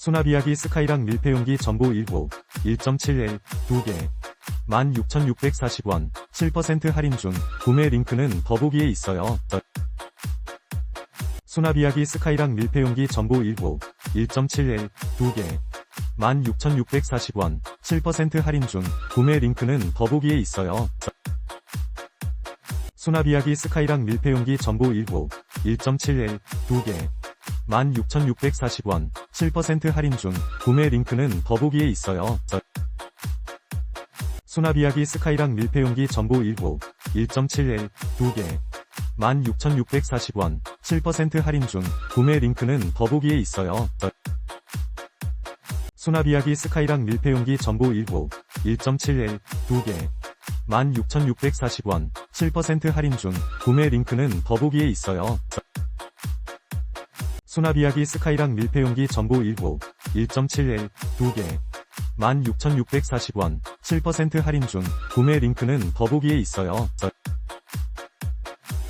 수납이야기 스카이랑 밀폐용기 전보 1호 1.7L 2개 16,640원 7% 할인 중 구매 링크는 더보기에 있어요. 수납이야기 스카이랑 밀폐용기 전보 1호 1.7L 2개 16,640원 7% 할인 중 구매 링크는 더보기에 있어요. 수납이야기 스카이랑 밀폐용기 전보 1호 1.7L 2개 16,640원 7% 할인 중 구매 링크는 더보기에 있어요. 수납 이야기 스카이랑 밀폐용기 전보 1호 1.7L 2개 16,640원 7% 할인 중 구매 링크는 더보기에 있어요. 수납 이야기 스카이랑 밀폐용기 전보 1호 1.7L 2개 16,640원 7% 할인 중 구매 링크는 더보기에 있어요. 수납이야기 스카이랑 밀폐용기 전보 1호 1.7L 2개 16,640원 7% 할인 중 구매 링크는 더보기에 있어요.